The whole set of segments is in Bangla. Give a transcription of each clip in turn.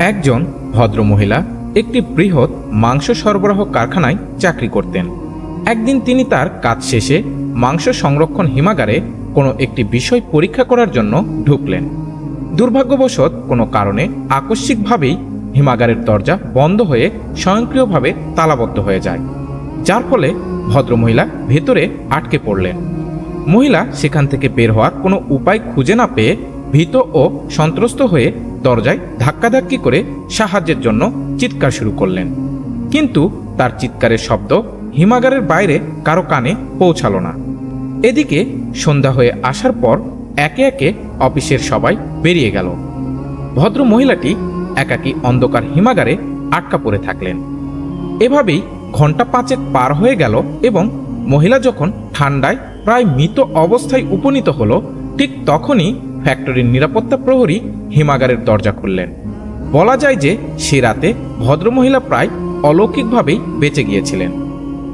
একজন ভদ্রমহিলা একটি বৃহৎ মাংস সরবরাহ কারখানায় চাকরি করতেন। একদিন তিনি তার কাজ শেষে মাংস সংরক্ষণ হিমাগারে কোনো একটি বিষয় পরীক্ষা করার জন্য ঢুকলেন। দুর্ভাগ্যবশত কোনো কারণে আকস্মিকভাবেই হিমাগারের দরজা বন্ধ হয়ে স্বয়ংক্রিয়ভাবে তালাবদ্ধ হয়ে যায়। যার ফলে ভদ্রমহিলা ভেতরে আটকে পড়লেন। মহিলা সেখান থেকে বের হওয়ার কোনো উপায় খুঁজে না পেয়ে ভীত ও সন্ত্রস্ত হয়ে দরজায় ধাক্কাধাক্কি করে সাহায্যের জন্য চিৎকার শুরু করলেন। কিন্তু তার চিৎকারের শব্দ হিমাগারের বাইরে কারও কানে পৌঁছালো না। এদিকে সন্ধ্যা হয়ে আসার পর একে একে অফিসের সবাই বেরিয়ে গেল। ভদ্র মহিলাটি একাকী অন্ধকার হিমাগারে আটকা পড়ে থাকলেন। এভাবেই ঘণ্টা পাঁচেক পার হয়ে গেল এবং মহিলা যখন ঠান্ডায় প্রায় মৃত অবস্থায় উপনীত হলো, ঠিক তখনই ফ্যাক্টরির নিরাপত্তা প্রহরী হিমাগারের দরজা খুললেন। বলা যায় যে সে রাতে ভদ্রমহিলা প্রায় অলৌকিকভাবেই বেঁচে গিয়েছিলেন।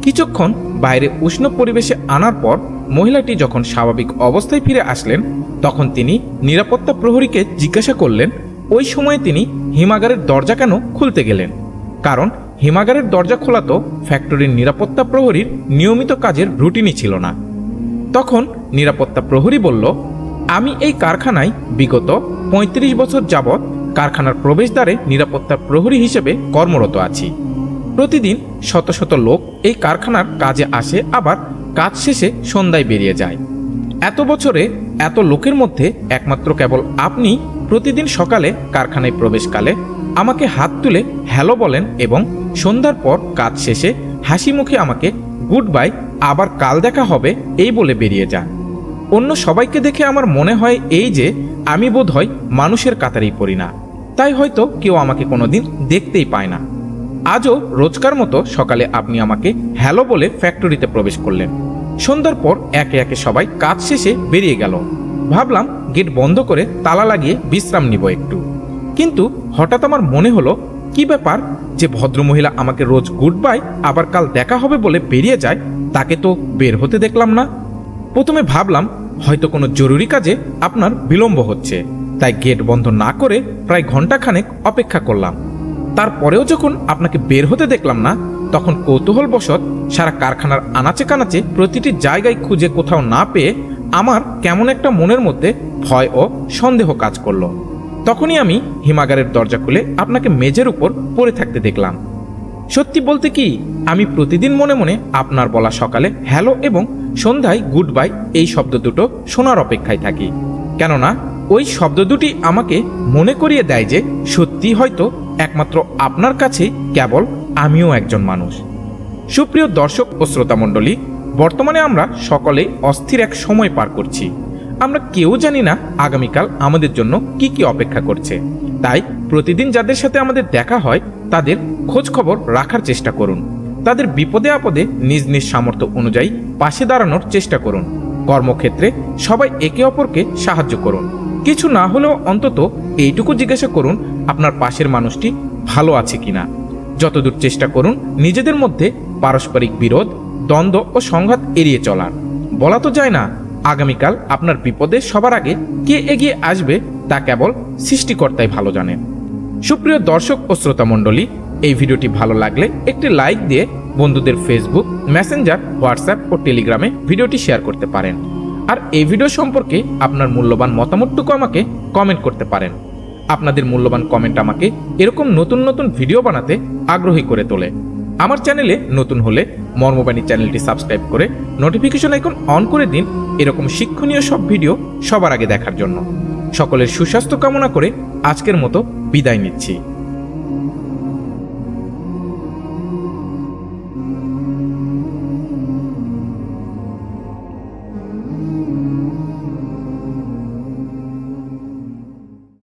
কিছুক্ষণ বাইরে উষ্ণ পরিবেশে আনার পর মহিলাটি যখন স্বাভাবিক অবস্থায় ফিরে আসলেন, তখন তিনি নিরাপত্তা প্রহরীকে জিজ্ঞাসা করলেন, ওই সময় তিনি হিমাগারের দরজা কেন খুলতে গেলেন? কারণ হিমাগারের দরজা খোলা তো ফ্যাক্টরির নিরাপত্তা প্রহরীর নিয়মিত কাজের রুটিনই ছিল না। তখন নিরাপত্তা প্রহরী বলল আমি এই কারখানায় বিগত ৩৫ বছর যাবৎ কারখানার প্রবেশদ্বারে নিরাপত্তা প্রহরী হিসেবে কর্মরত আছি। প্রতিদিন শত শত লোক এই কারখানার কাজে আসে, আবার কাজ শেষে সন্ধ্যায় বেরিয়ে যায়। এত বছরে এত লোকের মধ্যে একমাত্র কেবল আপনি প্রতিদিন সকালে কারখানায় প্রবেশকালে আমাকে হাত তুলে হ্যালো বলেন এবং সন্ধ্যার পর কাজ শেষে হাসি মুখে আমাকে গুড বাই, আবার কাল দেখা হবে এই বলে বেরিয়ে যান। অন্য সবাইকে দেখে আমার মনে হয় এই যে আমি বোধ হয় মানুষের কাতারেই পড়ি না। তাই হয়তো কেউ আমাকে কোনোদিন দেখতেই পায় না। আজও রোজকার মতো সকালে আপনি আমাকে হ্যালো বলে ফ্যাক্টরিতে প্রবেশ করলেন। সন্ধ্যার পর একে একে সবাই কাজ শেষে বেরিয়ে গেল। ভাবলাম, গেট বন্ধ করে তালা লাগিয়ে বিশ্রাম নিব একটু। কিন্তু হঠাৎ আমার মনে হলো, কি ব্যাপার যে ভদ্রমহিলা আমাকে রোজ গুড বাই আবার কাল দেখা হবে বলে বেরিয়ে যায়, তাকে তো বের হতে দেখলাম না। প্রথমে ভাবলাম হয়তো কোনো জরুরি কাজে আপনার বিলম্ব হচ্ছে। তাই গেট বন্ধ না করে প্রায় ঘন্টাখানেক অপেক্ষা করলাম। তারপরেও যখন আপনাকে বের হতে দেখলাম না, তখন কৌতূহলবশত সারা কারখানার আনাচে কানাচে প্রতিটি জায়গায় খুঁজে কোথাও না পেয়ে আমার কেমন একটা মনের মধ্যে ভয় ও সন্দেহ কাজ করল। তখনই আমি হিমাগারের দরজা খুলে আপনাকে মেঝের উপর পড়ে থাকতে দেখলাম। সত্যি বলতে কি, আমি প্রতিদিন মনে মনে আপনার বলা সকালে হ্যালো এবং সন্ধ্যায় গুড বাই এই শব্দ দুটো শোনার অপেক্ষায় থাকি। কেননা, ওই শব্দ দুটি আমাকে মনে করিয়ে দেয় যে সত্যি হয়তো একমাত্র আপনার কাছেই কেবল আমিও একজন মানুষ। সুপ্রিয় দর্শক ও শ্রোতামণ্ডলী, বর্তমানে আমরা সকলেই অস্থির এক সময় পার করছি। আমরা কেউ জানি না আগামীকাল আমাদের জন্য কি কি অপেক্ষা করছে। তাই প্রতিদিন যাদের সাথে আমাদের দেখা হয়, তাদের খোঁজ খবর রাখার চেষ্টা করুন। তাদের বিপদে আপদে নিজ নিজ সামর্থ্য অনুযায়ী পাশে দাঁড়ানোর চেষ্টা করুন। কর্মক্ষেত্রে সবাই একে অপরকে সাহায্য করুন। কিছু না হলেও অন্তত এইটুকু জিজ্ঞাসা করুন, আপনার পাশের মানুষটি ভালো আছে কিনা। যতদূর চেষ্টা করুন, নিজেদের মধ্যে পারস্পরিক বিরোধ, দ্বন্দ্ব ও সংঘাত এড়িয়ে চলার। বলা তো যায় না, আগামীকাল আপনার বিপদে সবার আগে কে এগিয়ে আসবে তা কেবল সৃষ্টিকর্তাই ভালো জানেন। সুপ্রিয় দর্শক ও শ্রোতা মণ্ডলী, এই ভিডিওটি ভালো লাগলে একটি লাইক দিয়ে বন্ধুদের ফেসবুক মেসেঞ্জার হোয়াটসঅ্যাপ ও টেলিগ্রামে ভিডিওটি শেয়ার করতে পারেন। আর এই ভিডিও সম্পর্কে আপনার মূল্যবান মতামতটুকু আমাকে কমেন্ট করতে পারেন। আপনাদের মূল্যবান কমেন্ট আমাকে এরকম নতুন নতুন ভিডিও বানাতে আগ্রহী করে তোলে। আমার চ্যানেলে নতুন হলে মর্মবাণী চ্যানেলটি সাবস্ক্রাইব করে নোটিফিকেশন আইকন অন করে দিন এরকম শিক্ষণীয় সব ভিডিও সবার আগে দেখার জন্য। সকলের সুস্বাস্থ্য কামনা করে আজকের মতো বিদায় নিচ্ছি।